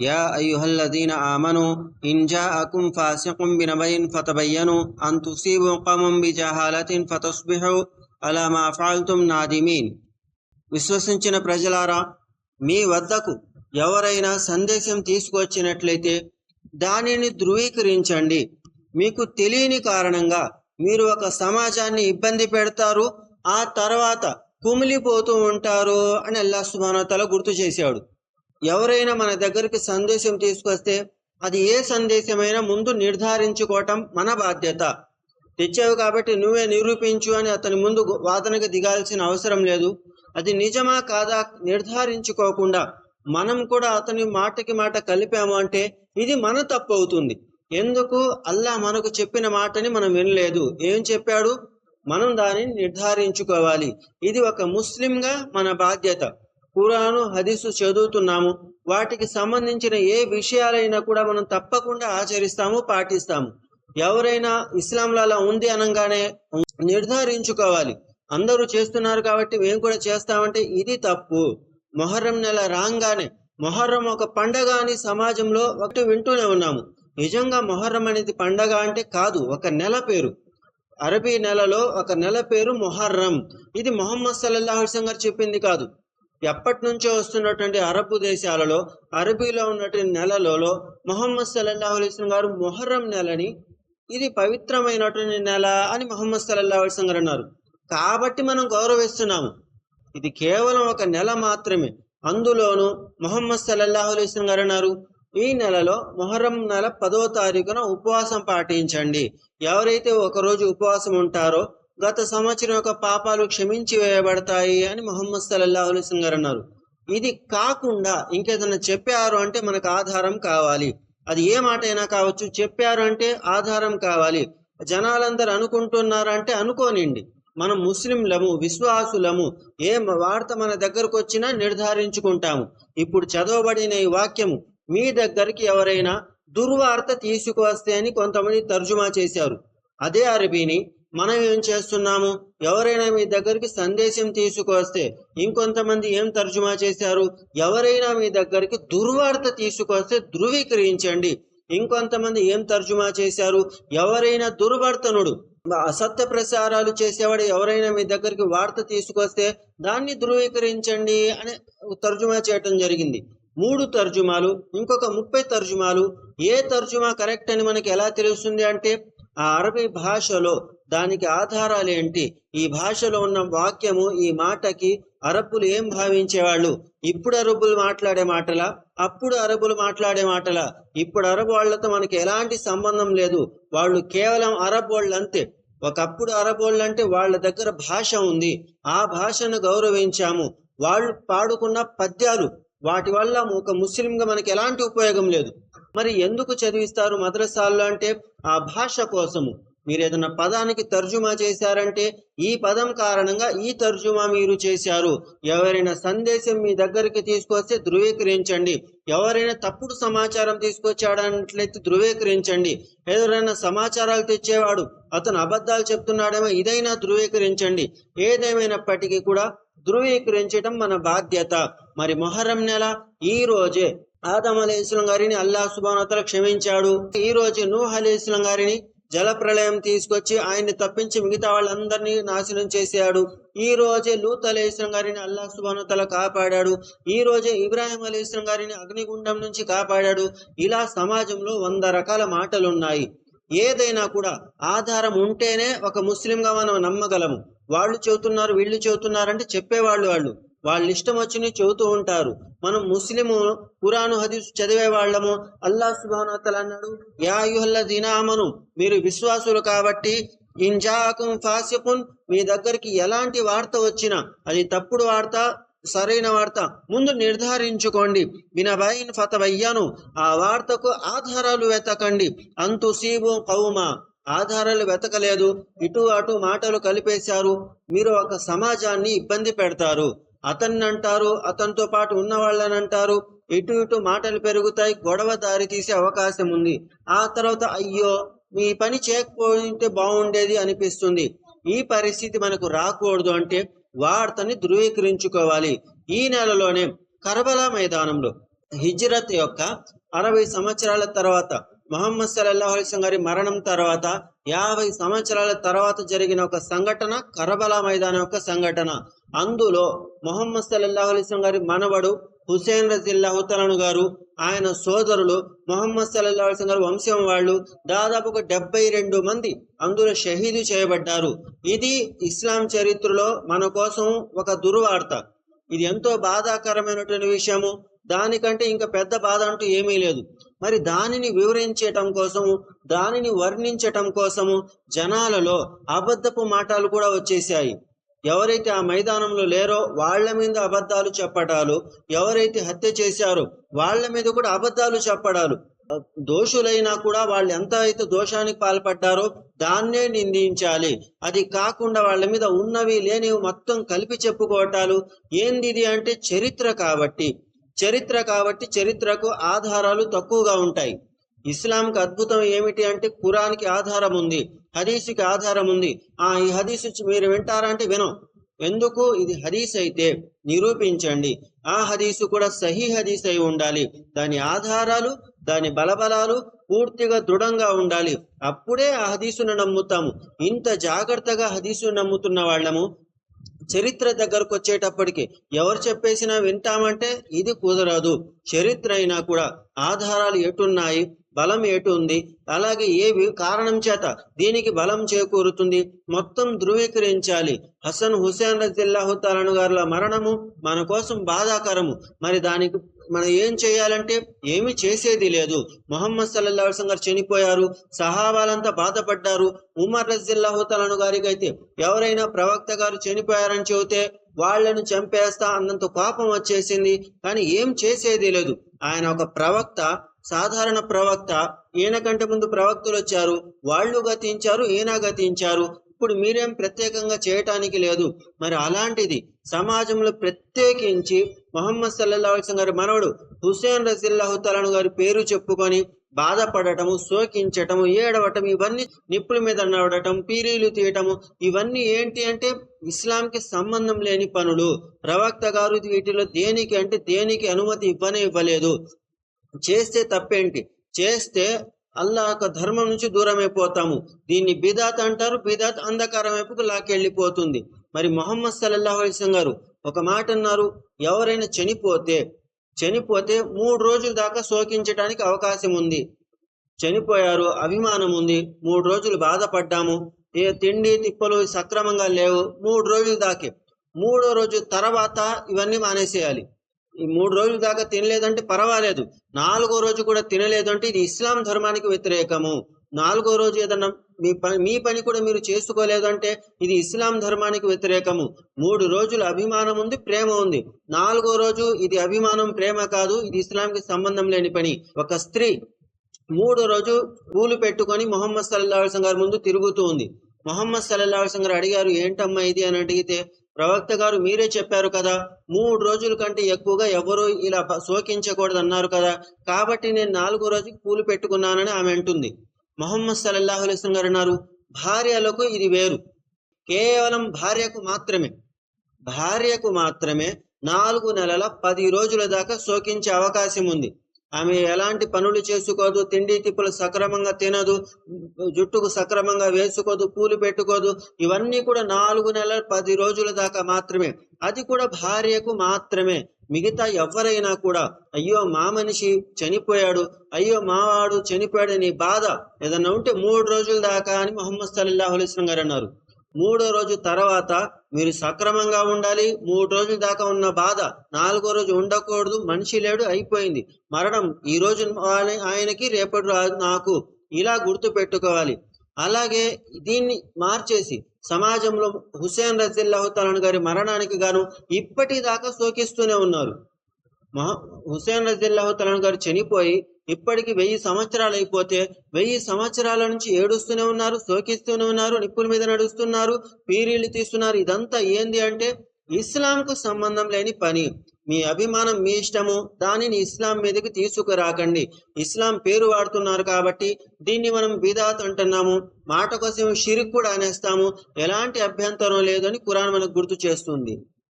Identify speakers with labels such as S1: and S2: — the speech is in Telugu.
S1: يا أيها الذين آمنوا إن جاءكم فاسق بنبأ فتبينوا أن تصيبوا قوما بجهالة فتصبحوا على ما فعلتم نادمين విశ్వసించిన ప్రజలారా మీ వద్దకు ఎవరైనా సందేశం తీసుకువచ్చినట్లయితే దానిని ధృవీకరించండి మీకు తెలియని కారణంగా మీరు ఒక సమాజాన్ని ఇబ్బంది పెడతారు ఆ తర్వాత కుమిలిపోతూ ఉంటారు అని అల్లా సుబానతల గుర్తు చేశాడు ఎవరైనా మన దగ్గరికి సందేశం తీసుకొస్తే అది ఏ సందేశమైనా ముందు నిర్ధారించుకోవటం మన బాధ్యత. తెచ్చావు కాబట్టి నువ్వే నిరూపించు అని అతని ముందు వాదనకు దిగాల్సిన అవసరం లేదు. అది నిజమా కాదా నిర్ధారించుకోకుండా మనం కూడా అతని మాటకి మాట కలిపాము అంటే ఇది మన తప్పు అవుతుంది. ఎందుకు? అల్లా మనకు చెప్పిన మాటని మనం వినలేదు. ఏం చెప్పాడు? మనం దానిని నిర్ధారించుకోవాలి. ఇది ఒక ముస్లింగా మన బాధ్యత. కురాను హదీసు చదువుతున్నాము. వాటికి సంబంధించిన ఏ విషయాలైనా కూడా మనం తప్పకుండా ఆచరిస్తాము పాటిస్తాము. ఎవరైనా ఇస్లాంలో అలా ఉంది అనగానే నిర్ధారించుకోవాలి. అందరూ చేస్తున్నారు కాబట్టి మేము కూడా చేస్తామంటే ఇది తప్పు. మొహర్రం నెల రాగానే మొహర్రం ఒక పండగ అని సమాజంలో ఒకటి వింటూనే ఉన్నాము. నిజంగా మొహర్రం అనేది పండగ అంటే కాదు ఒక నెల పేరు. అరబీ నెలలో ఒక నెల పేరు మొహర్రం. ఇది మొహమ్మద్ సల్లల్లాహు గారు చెప్పింది కాదు. ఎప్పటి నుంచో వస్తున్నటువంటి అరబ్ దేశాలలో అరబీలో ఉన్నటువంటి నెలలో మొహమ్మద్ సల్లల్లాహు అలైస్లం గారు మొహర్రం నెలని ఇది పవిత్రమైనటువంటి నెల అని మొహమ్మద్ సల్లల్లాహు అలైస్లం గారు అన్నారు. కాబట్టి మనం గౌరవిస్తున్నాము. ఇది కేవలం ఒక నెల మాత్రమే. అందులోను మొహమ్మద్ సల్లల్లాహు అలైస్లం గారు అన్నారు ఈ నెలలో మొహర్రం నెల పదో తారీఖున ఉపవాసం పాటించండి. ఎవరైతే ఒకరోజు ఉపవాసం ఉంటారో గత సంవత్సరం యొక్క పాపాలు క్షమించి వేయబడతాయి అని మొహమ్మద్ సల్లల్లా అలైహి గారు అన్నారు. ఇది కాకుండా ఇంకేదైనా చెప్పారు అంటే మనకు ఆధారం కావాలి. అది ఏ మాట అయినా కావచ్చు. చెప్పారు అంటే ఆధారం కావాలి. జనాలందరూ అనుకుంటున్నారు అంటే అనుకోనిండి మనం ముస్లింలము విశ్వాసులము ఏ వార్త మన దగ్గరకు వచ్చినా నిర్ధారించుకుంటాము. ఇప్పుడు చదవబడిన ఈ వాక్యము మీ దగ్గరికి ఎవరైనా దుర్వార్త తీసుకువస్తే అని కొంతమంది తర్జుమా చేశారు. అదే అరబీని మనం ఏం చేస్తున్నాము? ఎవరైనా మీ దగ్గరికి సందేశం తీసుకొస్తే ఇంకొంతమంది ఏం తర్జుమా చేశారు? ఎవరైనా మీ దగ్గరికి దుర్వార్త తీసుకొస్తే ధృవీకరించండి. ఇంకొంతమంది ఏం తర్జుమా చేశారు? ఎవరైనా దుర్వర్తనుడు అసత్య ప్రసారాలు చేసేవాడు ఎవరైనా మీ దగ్గరికి వార్త తీసుకొస్తే దాన్ని ధృవీకరించండి అని తర్జుమా చేయటం జరిగింది. మూడు తర్జుమాలు ఇంకొక ముప్పై తర్జుమాలు. ఏ తర్జుమా కరెక్ట్ అని మనకి ఎలా తెలుస్తుంది అంటే ఆ అరబీ భాషలో దానికి ఆధారాలు ఏంటి? ఈ భాషలో ఉన్న వాక్యము ఈ మాటకి అరబ్బులు ఏం భావించేవాళ్ళు? ఇప్పుడు అరబ్బులు మాట్లాడే మాటలా? అప్పుడు అరబ్బులు మాట్లాడే మాటలా? ఇప్పుడు అరబ్ వాళ్ళతో మనకి ఎలాంటి సంబంధం లేదు. వాళ్ళు కేవలం అరబ్ వాళ్ళు అంతే ఒకప్పుడు అరబ్ వాళ్ళు అంటే వాళ్ళ దగ్గర భాష ఉంది. ఆ భాషను గౌరవించాము. వాళ్ళు పాడుకున్న పద్యాలు వాటి వల్ల ఒక ముస్లింగా మనకి ఎలాంటి ఉపయోగం లేదు. మరి ఎందుకు చదివిస్తారు మద్రసాల్లో అంటే ఆ భాష కోసము మీరు ఏదైనా పదానికి తర్జుమా చేశారంటే ఈ పదం కారణంగా ఈ తర్జుమా మీరు చేశారు. ఎవరైనా సందేశం మీ దగ్గరికి తీసుకొస్తే ధృవీకరించండి. ఎవరైనా తప్పుడు సమాచారం తీసుకొచ్చాడన్నట్లయితే ధృవీకరించండి. ఎవరైనా సమాచారాలు తెచ్చేవాడు అతను అబద్ధాలు చెప్తున్నాడేమో ఇదైనా ధృవీకరించండి. ఏదేమైనప్పటికీ కూడా ధృవీకరించడం మన బాధ్యత. మరి మొహరం నెల? ఈ రోజే. ఆదం అలీ ఇస్లాం గారిని అల్లా సుబానతల క్షమించాడు. ఈ రోజు నూహ్ అలీ ఇస్లాం గారిని జల ప్రళయం తీసుకొచ్చి ఆయన్ని తప్పించి మిగతా వాళ్ళందరినీ నాశనం చేశాడు. ఈ రోజే లూత్ అలీ ఇస్లాం గారిని అల్లా సుబానతల కాపాడాడు. ఈ రోజే ఇబ్రాహిం అలీ ఇస్లాం గారిని అగ్నిగుండం నుంచి కాపాడాడు. ఇలా సమాజంలో వంద రకాల మాటలు ఉన్నాయి ఏదైనా కూడా ఆధారం ఉంటేనే ఒక ముస్లింగా మనం నమ్మగలము. వాళ్ళు చెబుతున్నారు వీళ్ళు చెబుతున్నారంటే చెప్పేవాళ్ళు వాళ్ళు. వాళ్ళ ఇష్టం వచ్చి చెబుతూ ఉంటారు. మనం ముస్లిము కురాను హదీస్ చదివే వాళ్ళము. అల్లా సుబానతల అన్నాడు యా దీనామను మీరు విశ్వాసులు కాబట్టి ఇంజాకుం ఫాసికున్ మీ దగ్గరికి ఎలాంటి వార్త వచ్చినా అది తప్పుడు వార్త సరైన వార్త ముందు నిర్ధారించుకోండి. వినబైన్ ఫతవయ్యను ఆ వార్తకు ఆధారాలు వెతకండి. అంతు సీబు కౌమా ఆధారాలు వెతకలేదు. ఇటు అటు మాటలు కలిపేశారు. మీరు ఒక సమాజాన్ని ఇబ్బంది పెడతారు. అతన్ని అంటారు అతనితో పాటు ఉన్న వాళ్ళని అంటారు ఇటు ఇటు మాటలు పెరుగుతాయి గొడవ దారి తీసే అవకాశం ఉంది ఆ తర్వాత అయ్యో మీ పని చేయకపోయింటే బాగుండేది అనిపిస్తుంది. ఈ పరిస్థితి మనకు రాకూడదు అంటే వార్తని ధృవీకరించుకోవాలి. ఈ నెలలోనే కర్బలా మైదానంలో హిజ్రత్ యొక్క అరవై సంవత్సరాల తర్వాత మొహమ్మద్ సల్లల్లాహు అలైహి గారి మరణం తర్వాత యాభై సంవత్సరాల తర్వాత జరిగిన ఒక సంఘటన కరబలా మైదానం యొక్క సంఘటన. అందులో మొహమ్మద్ సల్లాహు అలైహి గారి మనవడు హుసేన్ రజిల్లాహు తలను గారు ఆయన సోదరులు మొహమ్మద్ సల్లాహు అలైహి గారు వంశం వాళ్ళు దాదాపు ఒక డెబ్బై రెండు మంది అందులో షహీదు చేయబడ్డారు. ఇది ఇస్లాం చరిత్రలో మన కోసం ఒక దుర్వార్త. ఇది ఎంతో బాధాకరమైనటువంటి విషయము. దానికంటే ఇంకా పెద్ద బాధ అంటూ ఏమీ లేదు. మరి దానిని వివరించటం కోసము దానిని వర్ణించటం కోసము జనాలలో అబద్ధపు మాటలు కూడా వచ్చేసాయి ఎవరైతే ఆ మైదానంలో లేరో వాళ్ళ మీద అబద్ధాలు చెప్పడాలు ఎవరైతే హత్య చేశారో వాళ్ళ మీద కూడా అబద్ధాలు చెప్పడాలు. దోషులైనా కూడా వాళ్ళు ఎంత అయితే దోషానికి పాల్పడ్డారో దాన్నే నిందించాలి. అది కాకుండా వాళ్ళ మీద ఉన్నవి లేనివి మొత్తం కలిపి చెప్పుకోవటాలు. ఏంది ఇది అంటే చరిత్ర కాబట్టి. చరిత్ర కాబట్టి చరిత్రకు ఆధారాలు తక్కువగా ఉంటాయి. ఇస్లాంకి అద్భుతం ఏమిటి అంటే కురాన్కి ఆధారం ఉంది హదీసుకి ఆధారం ఉంది. ఆ ఈ హదీసు మీరు వింటారా అంటే వినం. ఎందుకు? ఇది హదీస్ అయితే నిరూపించండి. ఆ హదీసు కూడా సహీ హదీస్ అయి ఉండాలి. దాని ఆధారాలు దాని బలబలాలు పూర్తిగా దృఢంగా ఉండాలి. అప్పుడే ఆ హదీసును నమ్ముతాము. ఇంత జాగ్రత్తగా హదీసును నమ్ముతున్న వాళ్ళము చరిత్ర దగ్గరకు వచ్చేటప్పటికి ఎవరు చెప్పేసినా వింటామంటే ఇది కుదరదు. చరిత్ర అయినా కూడా ఆధారాలు ఎటున్నాయి? బలం ఎటు ఉంది అలాగే ఏ కారణం చేత దీనికి బలం చేకూరుతుంది? మొత్తం ధృవీకరించాలి. హసన్ హుసేన్ రజిల్లాహుతాలను గారుల మరణము మన కోసం బాధాకరము. మరి దానికి మనం ఏం చేయాలంటే ఏమి చేసేది లేదు. మొహమ్మద్ సల్లల్లాహు అలైహి గారు చనిపోయారు. సహాబాలంతా బాధపడ్డారు. ఉమర్ రజిల్లాహుతాలను గారికి అయితే ఎవరైనా ప్రవక్త గారు చనిపోయారని చెబితే వాళ్ళను చంపేస్తా అన్నంత కోపం వచ్చేసింది. కానీ ఏం చేసేది లేదు. ఆయన ఒక ప్రవక్త సాధారణ ప్రవక్త. ఈయన కంటే ముందు ప్రవక్తలు వచ్చారు. వాళ్ళు గతించారు ఈయన గతించారు. ఇప్పుడు మీరేం ప్రత్యేకంగా చేయటానికి లేదు. మరి అలాంటిది సమాజంలో ప్రత్యేకించి మొహమ్మద్ సల్లల్లా అలైహి గారి మనవడు హుసేన్ రజిల్లాహు గారి పేరు చెప్పుకొని బాధపడటము శోకించటము ఏడవటం ఇవన్నీ నిప్పుల మీద నడవటం పీరీలు తీయటము ఇవన్నీ ఏంటి అంటే ఇస్లాంకి సంబంధం లేని పనులు. ప్రవక్త గారు వీటిలో దేనికి అంటే దేనికి అనుమతి ఇవ్వనే ఇవ్వలేదు. చేస్తే తప్పేంటి? చేస్తే అల్లా యొక్క ధర్మం నుంచి దూరం అయిపోతాము దీన్ని బిదాత్ అంటారు. బిదాత్ అంధకారం వైపుకు లాకెళ్ళిపోతుంది మరి మొహమ్మద్ సల్లల్లాహు అలైహి గారు ఒక మాట అన్నారు. ఎవరైనా చనిపోతే చనిపోతే మూడు రోజుల దాకా శోకించడానికి అవకాశం ఉంది. చనిపోయారు అభిమానం ఉంది. మూడు రోజులు బాధపడ్డాము. ఏ తిండి తిప్పలు సక్రమంగా లేవు. మూడు రోజుల దాకే. మూడో రోజు తర్వాత ఇవన్నీ మానేసేయాలి. ఈ మూడు రోజుల దాకా తినలేదంటే పర్వాలేదు. నాలుగో రోజు కూడా తినలేదు అంటే ఇది ఇస్లాం ధర్మానికి వ్యతిరేకము. నాలుగో రోజు ఏదన్నా మీ పని మీ పని కూడా మీరు చేసుకోలేదంటే ఇది ఇస్లాం ధర్మానికి వ్యతిరేకము. మూడు రోజులు అభిమానం ఉంది ప్రేమ ఉంది. నాలుగో రోజు ఇది అభిమానం ప్రేమ కాదు ఇది ఇస్లాంకి సంబంధం లేని పని. ఒక స్త్రీ మూడో రోజు పూలు పెట్టుకొని మొహమ్మద్ సల్లాహు గారి ముందు తిరుగుతూ ఉంది. మొహమ్మద్ సల్లాహు గారు అడిగారు ఏంటమ్మా ఇది? అని అడిగితే ప్రవక్త గారు మీరే చెప్పారు కదా మూడు రోజుల కంటే ఎక్కువగా ఎవరు ఇలా శోకించకూడదు అన్నారు కదా కాబట్టి నేను నాలుగో రోజుకి పూలు పెట్టుకున్నానని ఆమె అంటుంది. మొహమ్మద్ సల్లాహు అలైహి గారు అన్నారు భార్యలకు ఇది వేరు. కేవలం భార్యకు మాత్రమే. భార్యకు మాత్రమే నాలుగు నెలల పది రోజుల దాకా శోకించే అవకాశం ఉంది. ఆమె ఎలాంటి పనులు చేసుకోదు తిండి తిప్పులు సక్రమంగా తినదు జుట్టుకు సక్రమంగా వేసుకోదు పూలు పెట్టుకోదు. ఇవన్నీ కూడా నాలుగు నెలల పది రోజుల దాకా మాత్రమే. అది కూడా భార్యకు మాత్రమే. మిగతా ఎవరైనా కూడా అయ్యో మా మనిషి చనిపోయాడు అయ్యో మావాడు చనిపోయాడని బాధ. ఏదన్నా ఉంటే మూడు రోజుల దాకా అని మొహమ్మద్ సల్లాహు అలైస్లం గారు అన్నారు. మూడో రోజు తర్వాత మీరు సక్రమంగా ఉండాలి. మూడు రోజుల దాకా ఉన్న బాధ నాలుగో రోజు ఉండకూడదు. మనిషి లేడు అయిపోయింది. మరణం ఈ రోజు ఆయనకి రేపటి రాదు నాకు ఇలా గుర్తు పెట్టుకోవాలి. అలాగే దీన్ని మార్చేసి సమాజంలో హుసేన్ రజిల్లాహుతాలను గారి మరణానికి గాను ఇప్పటిదాకా శోకిస్తూనే ఉన్నారు. మహా హుసేన్ రజిల్లాహు గారు చనిపోయి ఇప్పటికి వెయ్యి సంవత్సరాలు అయిపోతే వెయ్యి సంవత్సరాల నుంచి ఏడుస్తూనే ఉన్నారు శోకిస్తూనే ఉన్నారు నిప్పుల మీద నడుస్తున్నారు పీరీలు తీస్తున్నారు. ఇదంతా ఏంది అంటే ఇస్లాంకు సంబంధం లేని పని. మీ అభిమానం మీ ఇష్టము దానిని ఇస్లాం మీదకి తీసుకురాకండి. ఇస్లాం పేరు వాడుతున్నారు కాబట్టి దీన్ని మనం బిదాత్ అంటున్నాము. మాట కోసం షిరిక్ కూడా అనేస్తాము. ఎలాంటి అభ్యంతరం లేదని కురాన్ మనకు గుర్తు చేస్తుంది.